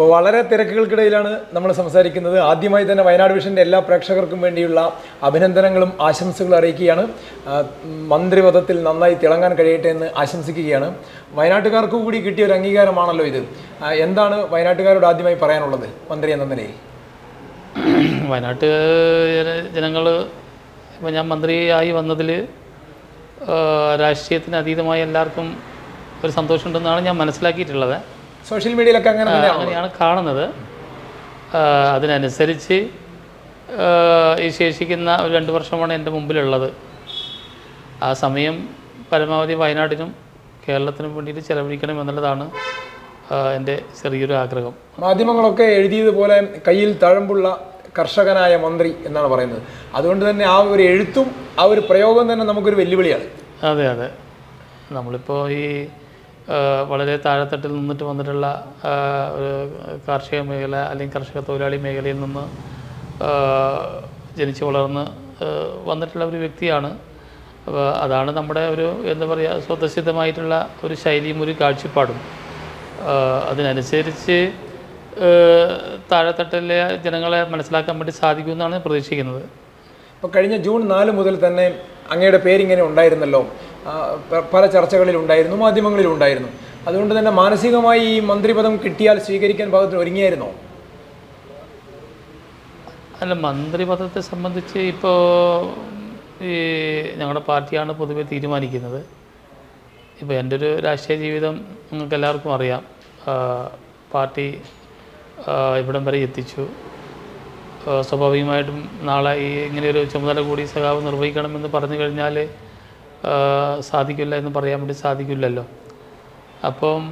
അപ്പോൾ വളരെ തിരക്കുകൾക്കിടയിലാണ് നമ്മൾ സംസാരിക്കുന്നത്. ആദ്യമായി തന്നെ വയനാട് വിഷന്റെ എല്ലാ പ്രേക്ഷകർക്കും വേണ്ടിയുള്ള അഭിനന്ദനങ്ങളും ആശംസകളും അറിയിക്കുകയാണ്. മന്ത്രിപദത്തിൽ നന്നായി തിളങ്ങാൻ കഴിയട്ടെ എന്ന് ആശംസിക്കുകയാണ്. വയനാട്ടുകാർക്ക് കൂടി കിട്ടിയ ഒരു അംഗീകാരമാണല്ലോ ഇത്. എന്താണ് വയനാട്ടുകാരോട് ആദ്യമായി പറയാനുള്ളത്? മന്ത്രി എന്ന നിലയിൽ. വയനാട്ട് ജനങ്ങൾ ഇപ്പോൾ ഞാൻ മന്ത്രിയായി വന്നതിൽ രാഷ്ട്രീയത്തിന് അതീതമായി എല്ലാവർക്കും ഒരു സന്തോഷമുണ്ടെന്നാണ് ഞാൻ മനസ്സിലാക്കിയിട്ടുള്ളത്. സോഷ്യൽ മീഡിയയിലൊക്കെ അങ്ങനെ അങ്ങനെയാണ് കാണുന്നത്. അതിനനുസരിച്ച് ഈ ശേഷിക്കുന്ന ഒരു രണ്ട് വർഷമാണ് എന്റെ മുമ്പിലുള്ളത്. ആ സമയം പരമാവധി വയനാടിനും കേരളത്തിനും വേണ്ടിയിട്ട് ചെലവഴിക്കണം എന്നുള്ളതാണ് എന്റെ ചെറിയൊരു ആഗ്രഹം. മാധ്യമങ്ങളൊക്കെ എഴുതിയതുപോലെ കയ്യിൽ തഴമ്പുള്ള കർഷകനായ മന്ത്രി എന്നാണ് പറയുന്നത്. അതുകൊണ്ട് തന്നെ ആ ഒരു എഴുത്തും ആ ഒരു പ്രയോഗം തന്നെ നമുക്കൊരു വെല്ലുവിളിയാണ്. അതെ അതെ. നമ്മളിപ്പോൾ ഈ വളരെ താഴെത്തട്ടിൽ നിന്നിട്ട് വന്നിട്ടുള്ള ഒരു കാർഷിക മേഖല അല്ലെങ്കിൽ കർഷക തൊഴിലാളി മേഖലയിൽ നിന്ന് ജനിച്ചു വളർന്ന് വന്നിട്ടുള്ള ഒരു വ്യക്തിയാണ്. അപ്പോൾ അതാണ് നമ്മുടെ ഒരു എന്താ പറയുക സ്വതസിദ്ധമായിട്ടുള്ള ഒരു ശൈലിയും ഒരു കാഴ്ചപ്പാടും. അതിനനുസരിച്ച് താഴെത്തട്ടിലെ ജനങ്ങളെ മനസ്സിലാക്കാൻ വേണ്ടി സാധിക്കുമെന്നാണ് പ്രതീക്ഷിക്കുന്നത്. ഇപ്പോൾ കഴിഞ്ഞ ജൂൺ നാല് മുതൽ തന്നെ അങ്ങയുടെ പേരിങ്ങനെ ഉണ്ടായിരുന്നല്ലോ. പല ചർച്ചകളിലുണ്ടായിരുന്നു ഉണ്ടായിരുന്നു അതുകൊണ്ട് തന്നെ മാനസികമായി ഈ മന്ത്രിപദം കിട്ടിയാൽ സ്വീകരിക്കാൻ ഭാഗത്തിന് ഒരുങ്ങിയായിരുന്നോ? അല്ല മന്ത്രിപദത്തെ സംബന്ധിച്ച് ഇപ്പോൾ ഈ ഞങ്ങളുടെ പാർട്ടിയാണ് പൊതുവെ തീരുമാനിക്കുന്നത്. ഇപ്പോൾ എന്റെ ഒരു രാഷ്ട്രീയ ജീവിതം നിങ്ങൾക്ക് എല്ലാവർക്കും അറിയാം. പാർട്ടി ഇവിടം വരെ എത്തിച്ചു. സ്വാഭാവികമായിട്ടും നാളെ ഈ ഇങ്ങനെയൊരു ചുമതല കൂടി സഖാവ് നിർവഹിക്കണമെന്ന് പറഞ്ഞു കഴിഞ്ഞാൽ സാധിക്കില്ല എന്ന് പറയാൻ വേണ്ടി സാധിക്കില്ലല്ലോ. അപ്പം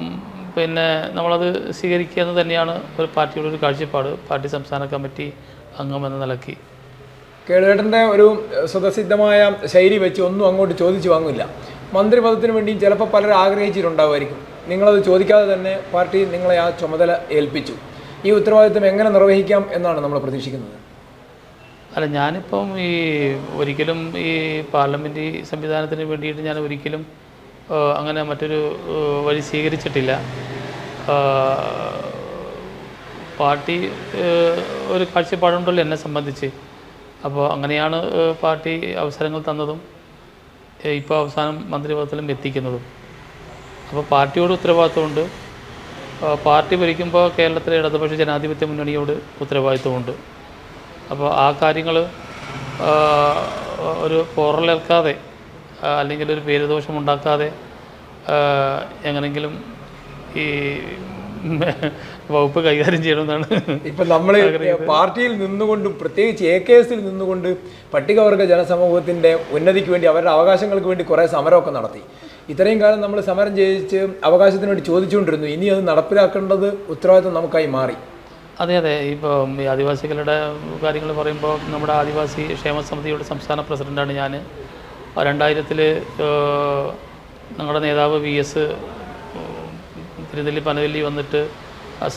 പിന്നെ നമ്മളത് സ്വീകരിക്കുക എന്ന് തന്നെയാണ് ഒരു പാർട്ടിയുടെ ഒരു കാഴ്ചപ്പാട്. പാർട്ടി സംസ്ഥാന കമ്മിറ്റി അംഗം എന്ന നിലയ്ക്ക്. കേളേട്ടന്റെ ഒരു സ്വതസിദ്ധമായ ശൈലി വെച്ച് ഒന്നും അങ്ങോട്ട് ചോദിച്ചു വാങ്ങില്ല. മന്ത്രിപദത്തിന് വേണ്ടിയും ചിലപ്പോൾ പലരും ആഗ്രഹിച്ചിട്ടുണ്ടാവുമായിരിക്കും. നിങ്ങളത് ചോദിക്കാതെ തന്നെ പാർട്ടി നിങ്ങളെ ആ ചുമതല ഏൽപ്പിച്ചു. ഈ ഉത്തരവാദിത്വം എങ്ങനെ നിർവഹിക്കാം എന്നാണ് നമ്മൾ പ്രതീക്ഷിക്കുന്നത്. അല്ല ഞാനിപ്പം ഈ ഒരിക്കലും ഈ പാർലമെന്റ് സംവിധാനത്തിന് വേണ്ടിയിട്ട് ഞാൻ ഒരിക്കലും അങ്ങനെ മറ്റൊരു വഴി സ്വീകരിച്ചിട്ടില്ല. പാർട്ടി ഒരു കാഴ്ചപ്പാടുണ്ടല്ലോ എന്നെ സംബന്ധിച്ച്. അപ്പോൾ അങ്ങനെയാണ് പാർട്ടി അവസരങ്ങൾ തന്നതും ഇപ്പോൾ അവസാനം മന്ത്രിപദത്തിലും എത്തിക്കുന്നതും. അപ്പോൾ പാർട്ടിയോട് ഉത്തരവാദിത്വമുണ്ട്. പാർട്ടി ഭരിക്കുമ്പോൾ കേരളത്തിലെ ഇടതുപക്ഷ ജനാധിപത്യ മുന്നണിയോട് ഉത്തരവാദിത്വമുണ്ട്. അപ്പോൾ ആ കാര്യങ്ങൾ ഒരു പോറലേൽക്കാതെ അല്ലെങ്കിൽ ഒരു പേരുദോഷം ഉണ്ടാക്കാതെ എങ്ങനെങ്കിലും ഈ വകുപ്പ് കൈകാര്യം ചെയ്യണമെന്നാണ് ഇപ്പം നമ്മൾ പാർട്ടിയിൽ നിന്നുകൊണ്ടും പ്രത്യേകിച്ച് എ കെ എസിൽ നിന്നുകൊണ്ട് പട്ടികവർഗ ജനസമൂഹത്തിന്റെ ഉന്നതിക്ക് വേണ്ടി അവരുടെ അവകാശങ്ങൾക്ക് വേണ്ടി കുറേ സമരമൊക്കെ നടത്തി. ഇത്രയും കാലം നമ്മൾ സമരം ചെയ്യിച്ച് അവകാശത്തിന് വേണ്ടി ചോദിച്ചുകൊണ്ടിരുന്നു. ഇനി അത് നടപ്പിലാക്കേണ്ടത് ഉത്തരവാദിത്വം നമുക്കായി മാറി. അതെ അതെ. ഇപ്പം ഈ ആദിവാസികളുടെ കാര്യങ്ങൾ പറയുമ്പോൾ നമ്മുടെ ആദിവാസി ക്ഷേമ സമിതിയുടെ സംസ്ഥാന പ്രസിഡന്റാണ് ഞാൻ. രണ്ടായിരത്തിൽ ഞങ്ങളുടെ നേതാവ് വി എസ് തിരുനെല്ലി പനവല്ലി വന്നിട്ട്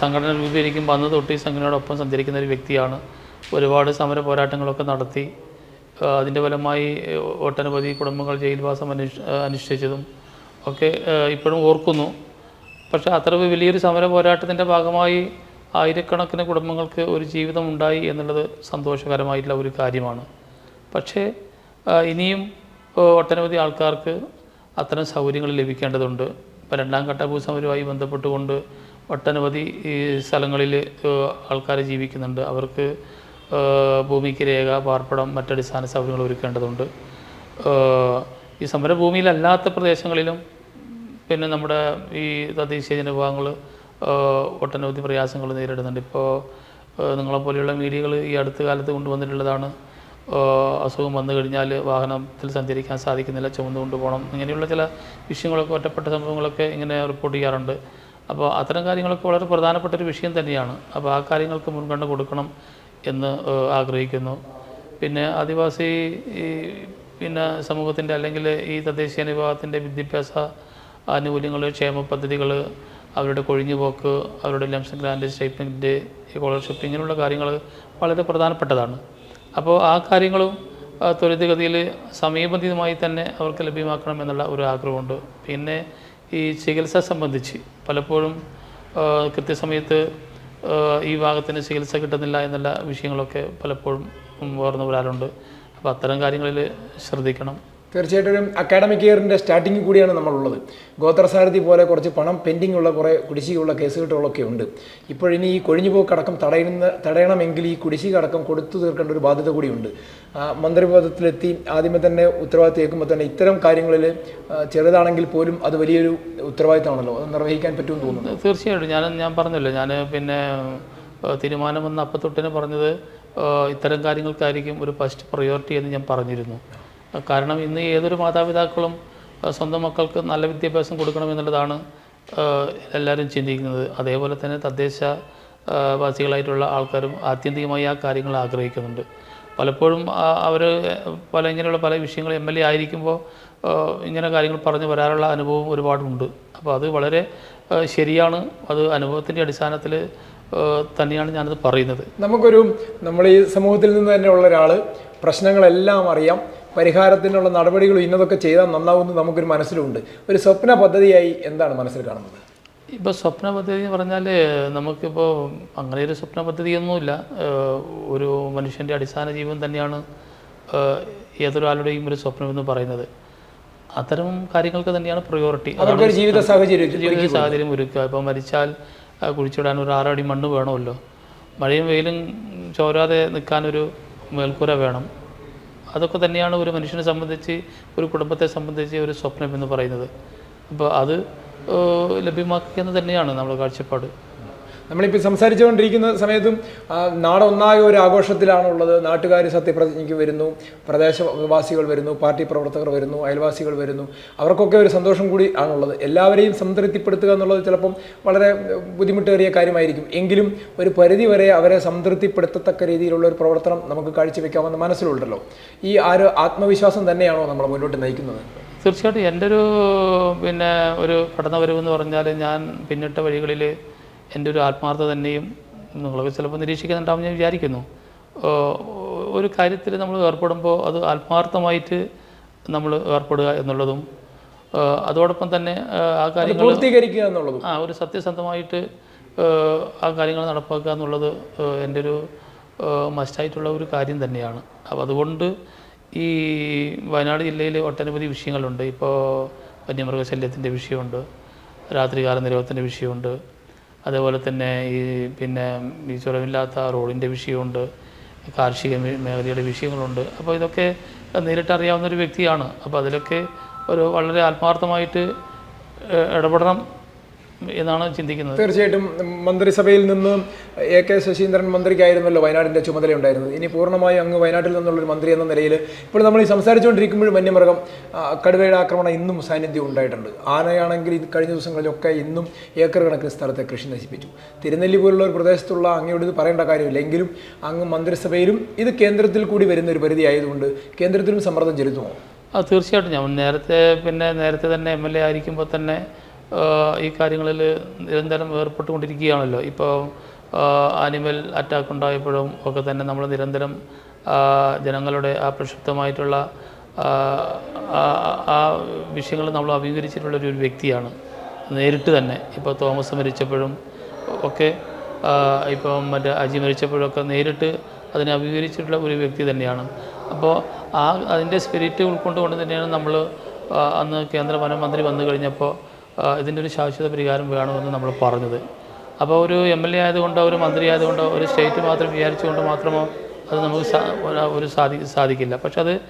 സംഘടന രൂപീകരിക്കുമ്പോൾ അന്ന് തൊട്ട് ഈ സംഘടനയോടൊപ്പം സഞ്ചരിക്കുന്ന ഒരു വ്യക്തിയാണ്. ഒരുപാട് സമര പോരാട്ടങ്ങളൊക്കെ നടത്തി. അതിന്റെ ഫലമായി ഒട്ടനവധി കുടുംബങ്ങൾ ജയിൽവാസം അനുഷ് അനുഷ്ഠിച്ചതും ഒക്കെ ഇപ്പോഴും ഓർക്കുന്നു. പക്ഷേ അത്ര വലിയൊരു സമര പോരാട്ടത്തിന്റെ ഭാഗമായി ആയിരക്കണക്കിന് കുടുംബങ്ങൾക്ക് ഒരു ജീവിതം ഉണ്ടായി എന്നുള്ളത് സന്തോഷകരമായിട്ടുള്ള ഒരു കാര്യമാണ്. പക്ഷേ ഇനിയും ഒട്ടനവധി ആൾക്കാർക്ക് അത്തരം സൗകര്യങ്ങൾ ലഭിക്കേണ്ടതുണ്ട്. ഇപ്പോൾ രണ്ടാം ഘട്ട ഭൂസമരവുമായി ബന്ധപ്പെട്ടുകൊണ്ട് ഒട്ടനവധി ഈ സ്ഥലങ്ങളിൽ ആൾക്കാർ ജീവിക്കുന്നുണ്ട്. അവർക്ക് ഭൂമിക്ക് രേഖ പാർപ്പിടം മറ്റടിസ്ഥാന സൗകര്യങ്ങൾ ഒരുക്കേണ്ടതുണ്ട്. ഈ സമരഭൂമിയിലല്ലാത്ത പ്രദേശങ്ങളിലും പിന്നെ നമ്മുടെ ഈ തദ്ദേശീയ ജനവിഭാഗങ്ങൾ ഒട്ടനവധി പ്രയാസങ്ങൾ നേരിടുന്നുണ്ട്. ഇപ്പോൾ നിങ്ങളെപ്പോലെയുള്ള മീഡിയകൾ ഈ അടുത്ത കാലത്ത് കൊണ്ടുവന്നിട്ടുള്ളതാണ്. അസുഖം വന്നു കഴിഞ്ഞാൽ വാഹനത്തിൽ സഞ്ചരിക്കാൻ സാധിക്കുന്നില്ല ചുമന്നു കൊണ്ടുപോകണം. ഇങ്ങനെയുള്ള ചില വിഷയങ്ങളൊക്കെ ഒറ്റപ്പെട്ട സംഭവങ്ങളൊക്കെ ഇങ്ങനെ റിപ്പോർട്ട് ചെയ്യാറുണ്ട്. അപ്പോൾ അത്തരം കാര്യങ്ങളൊക്കെ വളരെ പ്രധാനപ്പെട്ട ഒരു വിഷയം തന്നെയാണ്. അപ്പോൾ ആ കാര്യങ്ങൾക്ക് മുൻഗണന കൊടുക്കണം എന്ന് ആഗ്രഹിക്കുന്നു. പിന്നെ ആദിവാസി പിന്നെ സമൂഹത്തിന്റെ അല്ലെങ്കിൽ ഈ തദ്ദേശീയ വിഭാഗത്തിന്റെ വിദ്യാഭ്യാസ ആനുകൂല്യങ്ങൾ ക്ഷേമ പദ്ധതികൾ അവരുടെ കൊഴിഞ്ഞുപോക്ക് അവരുടെ ലംസ് ഗ്രാൻഡ് സ്റ്റൈപ്പൻഡ് സ്കോളർഷിപ്പ് ഇങ്ങനെയുള്ള കാര്യങ്ങൾ വളരെ പ്രധാനപ്പെട്ടതാണ്. അപ്പോൾ ആ കാര്യങ്ങളും ത്വരിതഗതിയിൽ സമീപതീതമായി തന്നെ അവർക്ക് ലഭ്യമാക്കണം എന്നുള്ള ഒരു ആഗ്രഹമുണ്ട്. പിന്നെ ഈ ചികിത്സ സംബന്ധിച്ച് പലപ്പോഴും കൃത്യസമയത്ത് ഈ ഭാഗത്തിന് ചികിത്സ കിട്ടുന്നില്ല എന്നുള്ള വിഷയങ്ങളൊക്കെ പലപ്പോഴും ഉയർന്നു വരാറുണ്ട്. അപ്പോൾ അത്തരം കാര്യങ്ങളിൽ ശ്രദ്ധിക്കണം. തീർച്ചയായിട്ടും ഒരു അക്കാഡമിക് ഇയറിന്റെ സ്റ്റാർട്ടിംഗ് കൂടിയാണ് നമ്മളുള്ളത്. ഗോത്രസാരഥി പോലെ കുറച്ച് പണം പെൻഡിങ് ഉള്ള കുറേ കുടിശ്ശികയുള്ള കേസുകെട്ടുകളൊക്കെ ഉണ്ട്. ഇപ്പോഴിനി ഈ കൊഴിഞ്ഞുപോക്കടക്കം തടയുന്ന തടയണമെങ്കിൽ ഈ കുടിശ്ശിക അടക്കം കൊടുത്തു തീർക്കേണ്ട ഒരു ബാധ്യത കൂടിയുണ്ട്. മന്ത്രിപദത്തിലെത്തി ആദ്യമേ തന്നെ ഉത്തരവാദിത്തം ഏൽക്കുമ്പോൾ തന്നെ ഇത്തരം കാര്യങ്ങളിൽ ചെറുതാണെങ്കിൽ പോലും അത് വലിയൊരു ഉത്തരവാദിത്തമാണല്ലോ. അത് നിർവഹിക്കാൻ പറ്റുമെന്ന് തോന്നുന്നു. തീർച്ചയായിട്ടും. ഞാൻ ഞാൻ പറഞ്ഞല്ലോ ഞാൻ പിന്നെ തീരുമാനം വന്ന അപ്പത്തൊട്ടിനെ പറഞ്ഞത് ഇത്തരം കാര്യങ്ങൾക്കായിരിക്കും ഒരു ഫസ്റ്റ് പ്രയോറിറ്റി എന്ന് ഞാൻ പറഞ്ഞിരുന്നു. കാരണം ഇന്ന് ഏതൊരു മാതാപിതാക്കളും സ്വന്തം മക്കൾക്ക് നല്ല വിദ്യാഭ്യാസം കൊടുക്കണമെന്നുള്ളതാണ് എല്ലാവരും ചിന്തിക്കുന്നത്. അതേപോലെ തന്നെ തദ്ദേശ വാസികളായിട്ടുള്ള ആൾക്കാരും ആത്യന്തികമായി ആ കാര്യങ്ങൾ ആഗ്രഹിക്കുന്നുണ്ട്. പലപ്പോഴും അവർ പല ഇങ്ങനെയുള്ള പല വിഷയങ്ങൾ എം എൽ എ ആയിരിക്കുമ്പോൾ ഇങ്ങനെ കാര്യങ്ങൾ പറഞ്ഞു വരാറുള്ള അനുഭവം ഒരുപാടുണ്ട്. അപ്പോൾ അത് വളരെ ശരിയാണ്. അത് അനുഭവത്തിന്റെ അടിസ്ഥാനത്തിൽ തന്നെയാണ് ഞാനത് പറയുന്നത്. നമുക്കൊരു നമ്മൾ ഈ സമൂഹത്തിൽ നിന്ന് തന്നെ ഉള്ള ഒരാൾ പ്രശ്നങ്ങളെല്ലാം അറിയാം. പരിഹാരത്തിനുള്ള നടപടികൾ ഇന്നതൊക്കെ ചെയ്താൽ നന്നാവുമെന്ന് നമുക്കൊരു മനസ്സിലുണ്ട്. ഒരു സ്വപ്ന പദ്ധതിയായി എന്താണ് മനസ്സിൽ കാണുന്നത്? ഇപ്പോൾ സ്വപ്ന പദ്ധതി എന്ന് പറഞ്ഞാൽ നമുക്കിപ്പോൾ അങ്ങനെ ഒരു സ്വപ്ന പദ്ധതിയൊന്നുമില്ല. ഒരു മനുഷ്യന്റെ അടിസ്ഥാന ജീവൻ തന്നെയാണ് ഏതൊരു ഏതൊരാളുടെയും ഒരു സ്വപ്നമെന്ന് പറയുന്നത്. അത്തരം കാര്യങ്ങൾക്ക് തന്നെയാണ് പ്രയോറിറ്റി ജീവിത സാഹചര്യം ജീവിത സാഹചര്യം ഒരുക്കുക. ഇപ്പോൾ മരിച്ചാൽ കുഴിച്ചിടാൻ ഒരു ആറടി മണ്ണ് വേണമല്ലോ. മഴയും വെയിലും ചോരാതെ നിൽക്കാനൊരു മേൽക്കൂര വേണം. അതൊക്കെ തന്നെയാണ് ഒരു മനുഷ്യനെ സംബന്ധിച്ച് ഒരു കുടുംബത്തെ സംബന്ധിച്ച് ഒരു സ്വപ്നം എന്ന് പറയുന്നത്. അപ്പോൾ അത് ലഭ്യമാക്കുക എന്ന് തന്നെയാണ് നമ്മുടെ കാഴ്ചപ്പാട്. നമ്മളിപ്പോൾ സംസാരിച്ചുകൊണ്ടിരിക്കുന്ന സമയത്തും നാട് ഒന്നായ ഒരു ആഘോഷത്തിലാണുള്ളത്. നാട്ടുകാർ സത്യപ്രതിജ്ഞയ്ക്ക് വരുന്നു പ്രദേശവാസികൾ വരുന്നു പാർട്ടി പ്രവർത്തകർ വരുന്നു അയൽവാസികൾ വരുന്നു. അവർക്കൊക്കെ ഒരു സന്തോഷം കൂടി ആണുള്ളത്. എല്ലാവരെയും സംതൃപ്തിപ്പെടുത്തുക എന്നുള്ളത് ചിലപ്പം വളരെ ബുദ്ധിമുട്ടേറിയ കാര്യമായിരിക്കും. എങ്കിലും ഒരു പരിധി വരെ അവരെ സംതൃപ്തിപ്പെടുത്തത്തക്ക രീതിയിലുള്ള ഒരു പ്രവർത്തനം നമുക്ക് കാഴ്ചവെക്കാമെന്ന് മനസ്സിലുണ്ടല്ലോ. ഈ ആ ഒരു ആത്മവിശ്വാസം തന്നെയാണോ നമ്മൾ മുന്നോട്ട് നയിക്കുന്നത്? തീർച്ചയായിട്ടും. എന്റെ ഒരു പിന്നെ ഒരു കടന്നുവരവെന്ന് പറഞ്ഞാൽ ഞാൻ പിന്നിട്ട വഴികളിൽ എന്റെ ഒരു ആത്മാർത്ഥത തന്നെയും നിങ്ങളൊക്കെ ചിലപ്പോൾ നിരീക്ഷിക്കുന്നുണ്ടാവും ഞാൻ വിചാരിക്കുന്നു. ഒരു കാര്യത്തിൽ നമ്മൾ ഏർപ്പെടുമ്പോൾ അത് ആത്മാർത്ഥമായിട്ട് നമ്മൾ ഏർപ്പെടുക എന്നുള്ളതും അതോടൊപ്പം തന്നെ ആ കാര്യങ്ങൾ പൂർത്തീകരിക്കുക എന്നുള്ളതും. ആ ഒരു സത്യസന്ധമായിട്ട് ആ കാര്യങ്ങൾ നടപ്പാക്കുക എന്നുള്ളത് എന്റെ ഒരു മസ്റ്റായിട്ടുള്ള ഒരു കാര്യം തന്നെയാണ്. അപ്പോൾ അതുകൊണ്ട് ഈ വയനാട് ജില്ലയിൽ ഒട്ടനവധി വിഷയങ്ങളുണ്ട്. ഇപ്പോൾ വന്യമൃഗശല്യത്തിന്റെ വിഷയമുണ്ട് രാത്രികാല നിരോധത്തിന്റെ വിഷയമുണ്ട് അതേപോലെ തന്നെ ഈ പിന്നെ ഈ ചുരമില്ലാത്ത റോഡിന്റെ വിഷയമുണ്ട് കാർഷിക മേഖലയുടെ വിഷയങ്ങളുണ്ട്. അപ്പോൾ ഇതൊക്കെ നേരിട്ടറിയാവുന്ന ഒരു വ്യക്തിയാണ്. അപ്പോൾ അതിലൊക്കെ ഒരു വളരെ ആത്മാർത്ഥമായിട്ട് ഇടപെടണം എന്നാണ് ചിന്തിക്കുന്നത്. തീർച്ചയായിട്ടും മന്ത്രിസഭയിൽ നിന്ന് എ കെ ശശീന്ദ്രൻ മന്ത്രിക്കായിരുന്നല്ലോ വയനാടിന്റെ ചുമതല ഉണ്ടായിരുന്നത്. ഇനി പൂർണമായും അങ്ങ് വയനാട്ടിൽ നിന്നുള്ള ഒരു മന്ത്രി എന്ന നിലയിൽ ഇപ്പോൾ നമ്മൾ ഈ സംസാരിച്ചുകൊണ്ടിരിക്കുമ്പോഴും വന്യമൃഗം കടുവയുടെ ആക്രമണം ഇന്നും സാന്നിധ്യം ഉണ്ടായിട്ടുണ്ട്. ആനയാണെങ്കിൽ ഇത് കഴിഞ്ഞ ദിവസങ്ങളിലൊക്കെ ഇന്നും ഏക്കർ കണക്കിന് സ്ഥലത്തെ കൃഷി നശിപ്പിച്ചു. തിരുനെല്ലി പോലുള്ള ഒരു പ്രദേശത്തുള്ള അങ്ങയോട് ഇത് പറയേണ്ട കാര്യമില്ല. എങ്കിലും അങ്ങ് മന്ത്രിസഭയിലും ഇത് കേന്ദ്രത്തിൽ കൂടി വരുന്ന ഒരു പരിധി ആയതുകൊണ്ട് കേന്ദ്രത്തിലും സമ്മർദ്ദം ചെലുത്തുമോ? അത് തീർച്ചയായിട്ടും. ഞാൻ നേരത്തെ പിന്നെ നേരത്തെ തന്നെ എം എൽ എ ആയിരിക്കുമ്പോൾ തന്നെ ഈ കാര്യങ്ങളിൽ നിരന്തരം ഏർപ്പെട്ടുകൊണ്ടിരിക്കുകയാണല്ലോ ഇപ്പോൾ ആനിമൽ അറ്റാക്ക് ഉണ്ടായപ്പോഴും ഒക്കെ തന്നെ നമ്മൾ നിരന്തരം ജനങ്ങളുടെ ആ പ്രക്ഷുബ്ധമായിട്ടുള്ള ആ, വിഷയങ്ങൾ നമ്മൾ അഭിമുഖീകരിച്ചിട്ടുള്ള ഒരു വ്യക്തിയാണ്. നേരിട്ട് തന്നെ. ഇപ്പോൾ തോമസ് മരിച്ചപ്പോഴും ഒക്കെ ഇപ്പോൾ ഇപ്പം മറ്റേ അജി മരിച്ചപ്പോഴൊക്കെ നേരിട്ട് അതിനെ അഭിമുഖീകരിച്ചിട്ടുള്ള ഒരു വ്യക്തി തന്നെയാണ്. അപ്പോൾ ആ അതിന്റെ സ്പിരിറ്റ് ഉൾക്കൊണ്ടുകൊണ്ട് തന്നെയാണ് നമ്മൾ അന്ന് കേന്ദ്ര വനമന്ത്രി വന്നു കഴിഞ്ഞപ്പോൾ ഇതിന്റെ ഒരു ശാശ്വത പരിഹാരം വേണമെന്ന് നമ്മൾ പറഞ്ഞത്. അപ്പോൾ ഒരു എം എൽ എ ആയതുകൊണ്ടോ ഒരു മന്ത്രി ആയതുകൊണ്ടോ ഒരു സ്റ്റേറ്റ് മാത്രം വിചാരിച്ചുകൊണ്ട് മാത്രമോ അത് നമുക്ക് ഒരു- സാധി സാധിക്കില്ല. പക്ഷെ അത്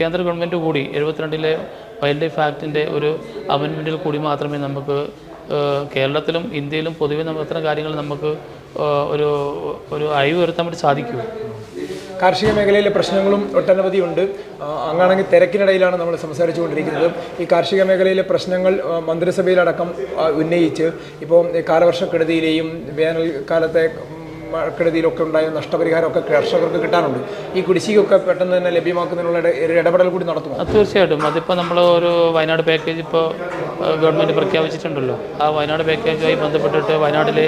കേന്ദ്ര ഗവൺമെന്റ് കൂടി എഴുപത്തിരണ്ടിലെ വൈൽഡ് ലൈഫ് ആക്ടിന്റെ ഒരു അമെൻമെന്റിൽ കൂടി മാത്രമേ നമുക്ക് കേരളത്തിലും ഇന്ത്യയിലും പൊതുവെ നമ്മൾ ഇത്തരം കാര്യങ്ങൾ നമുക്ക് ഒരു ഒരു അയവ് വരുത്താൻ വേണ്ടി സാധിക്കൂ. കാർഷിക മേഖലയിലെ പ്രശ്നങ്ങളും ഒട്ടനവധി ഉണ്ട്. അങ്ങാണെങ്കിൽ തിരക്കിനിടയിലാണ് നമ്മൾ സംസാരിച്ചുകൊണ്ടിരിക്കുന്നത്. ഈ കാർഷിക മേഖലയിലെ പ്രശ്നങ്ങൾ മന്ത്രിസഭയിലടക്കം ഉന്നയിച്ച് ഇപ്പോൾ കാലവർഷക്കെടുതിയിലെയും വേനൽക്കാലത്തെ മഴക്കെടുതിയിലൊക്കെ ഉണ്ടായ നഷ്ടപരിഹാരമൊക്കെ കർഷകർക്ക് കിട്ടാനുണ്ട്. ഈ കുടിശ്ശികയൊക്കെ പെട്ടെന്ന് തന്നെ ലഭ്യമാക്കുന്നതിനുള്ള ഒരു ഇടപെടൽ കൂടി നടത്തും തീർച്ചയായിട്ടും. അതിപ്പോൾ നമ്മൾ ഒരു വയനാട് പാക്കേജ് ഇപ്പോൾ ഗവൺമെന്റ് പ്രഖ്യാപിച്ചിട്ടുണ്ടല്ലോ. ആ വയനാട് പാക്കേജുമായി ബന്ധപ്പെട്ടിട്ട് വയനാട്ടിലെ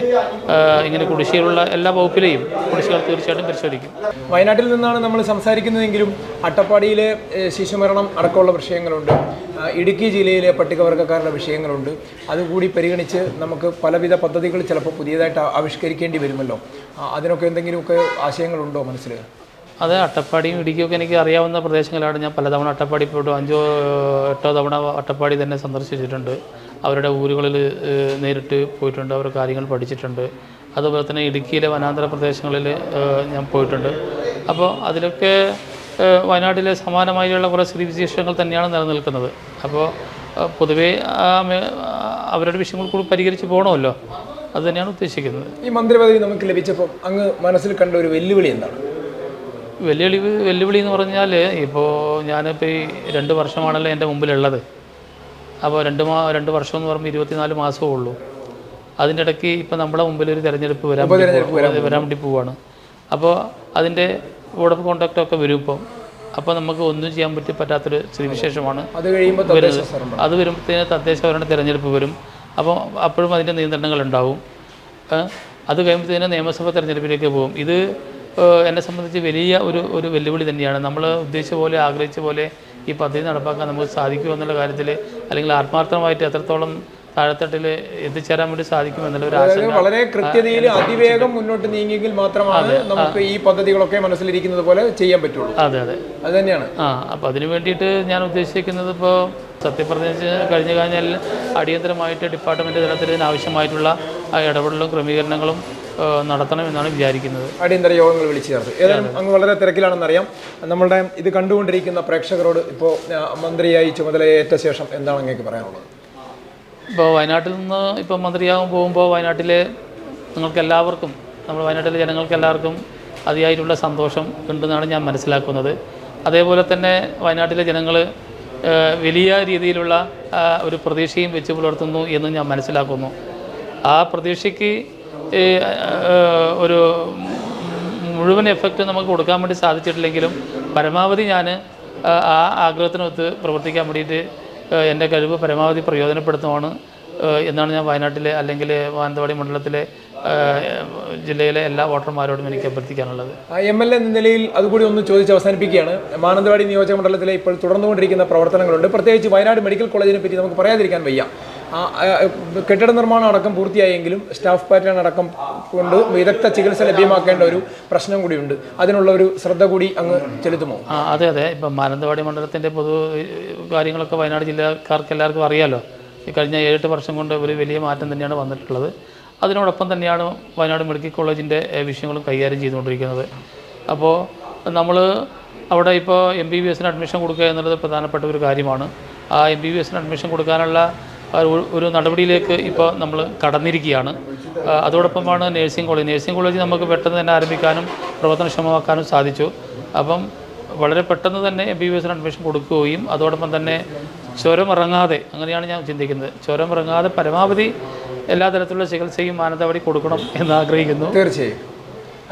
ഇങ്ങനെ കുടിശ്ശികളുള്ള എല്ലാ വകുപ്പിലെയും കുടിശ്ശികൾ തീർച്ചയായിട്ടും പരിശോധിക്കും. വയനാട്ടിൽ നിന്നാണ് നമ്മൾ സംസാരിക്കുന്നതെങ്കിലും അട്ടപ്പാടിയിലെ ശിശുമരണം അടക്കമുള്ള വിഷയങ്ങളുണ്ട്. ഇടുക്കി ജില്ലയിലെ പട്ടികവർഗക്കാരുടെ വിഷയങ്ങളുണ്ട്. അതുകൂടി പരിഗണിച്ച് നമുക്ക് പലവിധ പദ്ധതികൾ ചിലപ്പോൾ പുതിയതായിട്ട് ആവിഷ്കരിക്കേണ്ടി വരുമല്ലോ. അതിനൊക്കെ എന്തെങ്കിലുമൊക്കെ ആശയങ്ങളുണ്ടോ മനസ്സിൽ അത് അട്ടപ്പാടിയും ഇടുക്കിയൊക്കെ എനിക്ക് അറിയാവുന്ന പ്രദേശങ്ങളാണ്. ഞാൻ പലതവണ അട്ടപ്പാടി പോയിട്ട് അഞ്ചോ എട്ടോ തവണ അട്ടപ്പാടി തന്നെ സന്ദർശിച്ചിട്ടുണ്ട്. അവരുടെ ഊരുകളിൽ നേരിട്ട് പോയിട്ടുണ്ട്. അവരുടെ കാര്യങ്ങൾ പഠിച്ചിട്ടുണ്ട്. അതുപോലെ തന്നെ ഇടുക്കിയിലെ വനാന്തര പ്രദേശങ്ങളിൽ ഞാൻ പോയിട്ടുണ്ട്. അപ്പോൾ അതിലൊക്കെ വയനാട്ടിലെ സമാനമായുള്ള കുറേ വിശേഷങ്ങൾ തന്നെയാണ് നിലനിൽക്കുന്നത്. അപ്പോൾ പൊതുവേ അവരുടെ വിഷയങ്ങൾ കൂടി പരിഹരിച്ച് പോകണമല്ലോ അത് തന്നെയാണ് ഉദ്ദേശിക്കുന്നത്. ഈ മന്ത്രിപദവി നമുക്ക് ലഭിച്ചപ്പോൾ അങ്ങ് മനസ്സിൽ കണ്ട ഒരു വെല്ലുവിളി എന്താണ്? വെല്ലുവിളി വെല്ലുവിളി എന്ന് പറഞ്ഞാൽ ഇപ്പോൾ ഞാനിപ്പോൾ ഈ രണ്ട് വർഷമാണല്ലോ എന്റെ മുമ്പിലുള്ളത്. അപ്പോൾ രണ്ട് മാ രണ്ട് വർഷം എന്ന് പറയുമ്പോൾ ഇരുപത്തിനാല് മാസമേ ഉള്ളൂ. അതിന്റെ ഇടയ്ക്ക് ഇപ്പോൾ നമ്മുടെ മുമ്പിൽ ഒരു തിരഞ്ഞെടുപ്പ് വരാൻ വരാൻ വേണ്ടി പോവാണ് അപ്പോൾ അതിന്റെ ബോർഡ് ഓഫ് കോണ്ടാക്റ്റൊക്കെ വരും ഇപ്പം. അപ്പോൾ നമുക്ക് ഒന്നും ചെയ്യാൻ പറ്റി പറ്റാത്തൊരു സ്ഥിതിവിശേഷമാണ് അത് കഴിയുമ്പോൾ. അത് വരുമ്പോഴത്തേന് തദ്ദേശ ഭരണ തിരഞ്ഞെടുപ്പ് വരും. അപ്പോൾ അപ്പോഴും അതിന്റെ നിയന്ത്രണങ്ങൾ ഉണ്ടാവും ഏ? അത് കഴിയുമ്പോഴത്തേന് നിയമസഭ തെരഞ്ഞെടുപ്പിലേക്ക് പോകും ഇത് എന്നെ സംബന്ധിച്ച് വലിയ ഒരു ഒരു വെല്ലുവിളി തന്നെയാണ് നമ്മൾ ഉദ്ദേശിച്ച പോലെ ആഗ്രഹിച്ച പോലെ ഈ പദ്ധതി നടപ്പാക്കാൻ നമുക്ക് സാധിക്കുമോ എന്നുള്ള കാര്യത്തിൽ അല്ലെങ്കിൽ ആത്മാർത്ഥമായിട്ട് എത്രത്തോളം താഴെത്തട്ടിൽ എത്തിച്ചേരാൻ വേണ്ടി സാധിക്കും എന്നുള്ള ഒരു ആശങ്ക വളരെ കൃത്യതയിൽ അതിവേഗം മുന്നോട്ട് നീങ്ങിയെങ്കിൽ മാത്രമാണ് നമുക്ക് ഈ പദ്ധതികളൊക്കെ മനസ്സിലിരിക്കുന്നത് പോലെ ചെയ്യാൻ പറ്റുള്ളൂ. അതെ അതെ. അത് തന്നെയാണ്. ആ അപ്പം അതിന് വേണ്ടിയിട്ട് ഞാൻ ഉദ്ദേശിക്കുന്നത് ഇപ്പോൾ സത്യപ്രതിജ്ഞ കഴിഞ്ഞു കഴിഞ്ഞാൽ അടിയന്തരമായിട്ട് ഡിപ്പാർട്ട്മെന്റ് തലത്തിൽ ആവശ്യമായിട്ടുള്ള ഇടപെടലും ക്രമീകരണങ്ങളും നടത്തണം എന്നാണ് വിചാരിക്കുന്നത്. അടിയന്തര യോഗങ്ങൾ വിളിച്ചു ചേർത്ത്. ഏതായാലും അങ്ങ് വളരെ തിരക്കിലാണെന്നറിയാം. നമ്മളുടെ ഇത് കണ്ടുകൊണ്ടിരിക്കുന്ന പ്രേക്ഷകരോട് ഇപ്പോൾ മന്ത്രിയായി ചുമതലയേറ്റ ശേഷം എന്താണ് അങ്ങേക്ക് പറയാനുള്ളത്? ഇപ്പോൾ വയനാട്ടിൽ നിന്ന് ഇപ്പോൾ മന്ത്രിയാകും പോകുമ്പോൾ വയനാട്ടിലെ നിങ്ങൾക്ക് എല്ലാവർക്കും നമ്മൾ വയനാട്ടിലെ ജനങ്ങൾക്ക് എല്ലാവർക്കും അതിയായിട്ടുള്ള സന്തോഷം ഉണ്ടെന്നാണ് ഞാൻ മനസ്സിലാക്കുന്നത്. അതേപോലെ തന്നെ വയനാട്ടിലെ ജനങ്ങൾ വലിയ രീതിയിലുള്ള ഒരു പ്രതീക്ഷയും വെച്ച് പുലർത്തുന്നു എന്ന് ഞാൻ മനസ്സിലാക്കുന്നു. ആ പ്രതീക്ഷയ്ക്ക് ഒരു മുഴുവൻ എഫക്റ്റ് നമുക്ക് കൊടുക്കാൻ വേണ്ടി സാധിച്ചിട്ടില്ലെങ്കിലും പരമാവധി ഞാൻ ആ ആഗ്രഹത്തിനൊത്ത് പ്രവർത്തിക്കാൻ വേണ്ടിയിട്ട് എന്റെ കഴിവ് പരമാവധി പ്രയോജനപ്പെടുത്തുവാണ് എന്നാണ് ഞാൻ വയനാട്ടിലെ അല്ലെങ്കിൽ മാനന്തവാടി മണ്ഡലത്തിലെ ജില്ലയിലെ എല്ലാ വോട്ടർമാരോടും എനിക്ക് അഭ്യർത്ഥിക്കാനുള്ളത്. എം എൽ എ എന്ന നിലയിൽ അതുകൂടി ഒന്ന് ചോദിച്ച് അവസാനിപ്പിക്കുകയാണ്. മാനന്തവാടി നിയോജക മണ്ഡലത്തിലെ ഇപ്പോൾ തുടർന്നുകൊണ്ടിരിക്കുന്ന പ്രവർത്തനങ്ങളുണ്ട്. പ്രത്യേകിച്ച് വയനാട് മെഡിക്കൽ കോളേജിനെ പറ്റി നമുക്ക് പറയാതിരിക്കാൻ വയ്യ. കെട്ടിട നിർമ്മാണം അടക്കം പൂർത്തിയായെങ്കിലും സ്റ്റാഫ് പാറ്റേൺ അടക്കം കൊണ്ട് വിദഗ്ധ ചികിത്സ ലഭ്യമാക്കേണ്ട ഒരു പ്രശ്നം കൂടിയുണ്ട്. അതിനുള്ള ഒരു ശ്രദ്ധ കൂടി അങ്ങ് ചെലുത്തുമോ? ആ അതെ അതെ. ഇപ്പം മാനന്തവാടി മണ്ഡലത്തിന്റെ പൊതു കാര്യങ്ങളൊക്കെ വയനാട് ജില്ലക്കാർക്ക് എല്ലാവർക്കും അറിയാലോ. ഈ കഴിഞ്ഞ ഏഴെട്ട് വർഷം കൊണ്ട് ഒരു വലിയ മാറ്റം തന്നെയാണ് വന്നിട്ടുള്ളത്. അതിനോടൊപ്പം തന്നെയാണ് വയനാട് മെഡിക്കൽ കോളേജിന്റെ വിഷയങ്ങളും കൈകാര്യം ചെയ്തുകൊണ്ടിരിക്കുന്നത്. അപ്പോൾ നമ്മൾ അവിടെ ഇപ്പോൾ എം ബി ബി എസിന് അഡ്മിഷൻ കൊടുക്കുക എന്നുള്ളത് പ്രധാനപ്പെട്ട ഒരു കാര്യമാണ്. ആ എം ബി ബി എസിന് അഡ്മിഷൻ കൊടുക്കാനുള്ള ഒരു- നടപടിയിലേക്ക് ഇപ്പോൾ നമ്മൾ കടന്നിരിക്കുകയാണ്. അതോടൊപ്പമാണ് നേഴ്സിംഗ് കോളേജ്. നേഴ്സിംഗ് കോളേജ് നമുക്ക് പെട്ടെന്ന് തന്നെ ആരംഭിക്കാനും പ്രവർത്തനക്ഷമമാക്കാനും സാധിച്ചു. അപ്പം വളരെ പെട്ടെന്ന് തന്നെ എം ബി ബി എസിന് അഡ്മിഷൻ കൊടുക്കുകയും അതോടൊപ്പം തന്നെ ചുരം ഇറങ്ങാതെ അങ്ങനെയാണ് ഞാൻ ചിന്തിക്കുന്നത്. ചുരം ഇറങ്ങാതെ പരമാവധി എല്ലാ തരത്തിലുള്ള ചികിത്സയും മാനന്തവാടി കൊടുക്കണം എന്ന് ആഗ്രഹിക്കുന്നു. തീർച്ചയായും.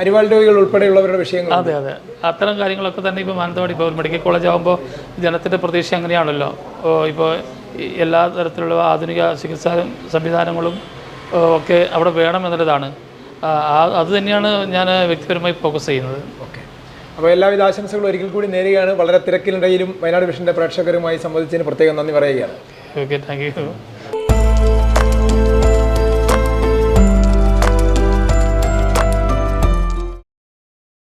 അരിവാൾ രോഗികൾ ഉൾപ്പെടെയുള്ളവരുടെ വിഷയങ്ങൾ അതെ അതെ. അത്തരം കാര്യങ്ങളൊക്കെ തന്നെ ഇപ്പോൾ മാനന്തവാടി ഇപ്പോൾ മെഡിക്കൽ കോളേജ് ആകുമ്പോൾ ജനത്തിന്റെ പ്രതീക്ഷ അങ്ങനെയാണല്ലോ ഇപ്പോൾ എല്ലാ തരത്തിലുള്ള ആധുനിക ചികിത്സാ സംവിധാനങ്ങളും ഒക്കെ അവിടെ വേണം എന്നുള്ളതാണ്. അത് തന്നെയാണ് ഞാൻ വ്യക്തിപരമായി ഫോക്കസ് ചെയ്യുന്നത്. ഓക്കെ. അപ്പോൾ എല്ലാവിധ ആശംസകളും ഒരിക്കൽ കൂടി നേരുകയാണ്. വളരെ തിരക്കിനിടയിലും വയനാട് വിഷന്റെ പ്രേക്ഷകരുമായി സംബന്ധിച്ചതിന് പ്രത്യേകം നന്ദി പറയുകയാണ്. Okay thank you.